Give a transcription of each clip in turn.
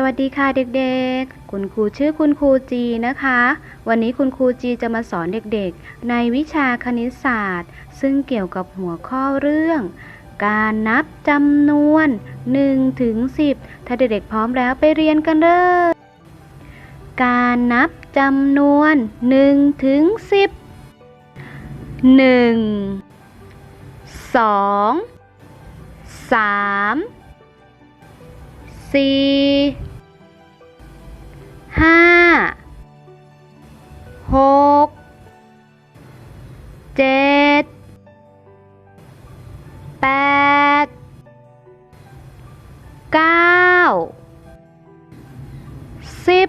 สวัสดีค่ะเด็กๆ คุณครูชื่อคุณครูจีนะคะ วันนี้คุณครูจีจะมาสอนเด็กๆ ในวิชาคณิตศาสตร์ ซึ่งเกี่ยวกับหัวข้อเรื่อง การนับจำนวน1ถึง10 ถ้าเด็กๆพร้อมแล้วไปเรียนกันเลยการนับจำนวน1ถึง10 1 2 3สี่ ห้าหกเจ็ดแปดเก้าสิบ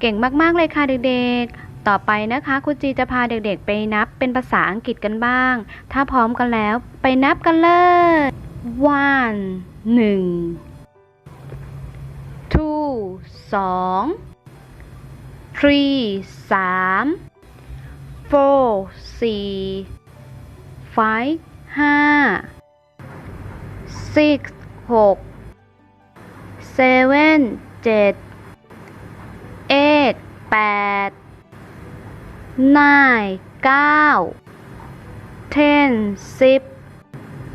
เก่งมากๆเลยค่ะเด็กๆ ต่อไปนะคะครูจีจะพาเด็กๆ ไปนับเป็นภาษาอังกฤษกันบ้าง ถ้าพร้อมกันแล้วไปนับกันเลย one หนึ่ง two สอง three สาม four สี่ five ห้า six หก seven เจ็ด eight แปด nine เก้า ten สิบ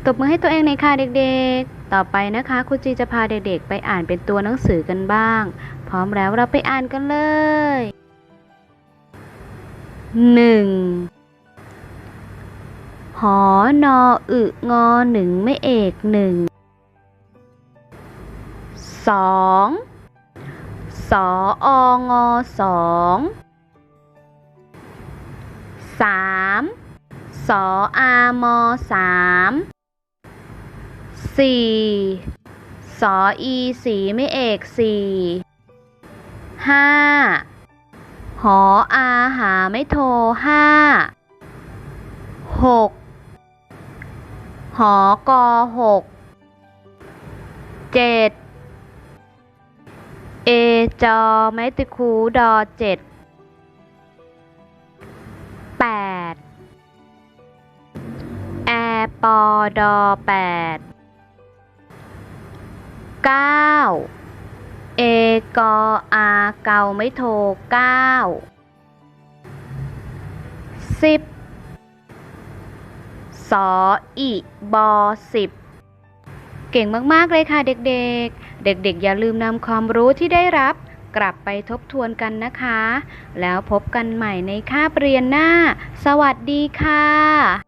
ตบมือให้ตัวเองในอยค่ะเด็กๆ ต่อไปนะคะครูจีจะพาเด็กๆ ไปอ่านเป็นตัวหนังสือกันบ้าง พร้อมแล้วเราไปอ่านกันเลยหนึ่งหอนออึงอหนึ่งไม่เอกหนึ่ง สองสอองอสองสามสออามอสาม สี่สออีสีไม่เอกสี่ห้าหออาหาไม่โทห้าหกหอกอหกเจ็ดเอจอไม้ตะคูดอเจ็ดแปดแอปอดอแปด เก้าเอกออาเกาไม่โทเก้าสิบสออีบอสิบเก่งมาก ๆ เลยค่ะเด็กๆ เด็ก ๆ อย่าลืมนำความรู้ที่ได้รับกลับไปทบทวนกันนะคะ แล้วพบกันใหม่ในคาบเรียนหน้า สวัสดีค่ะ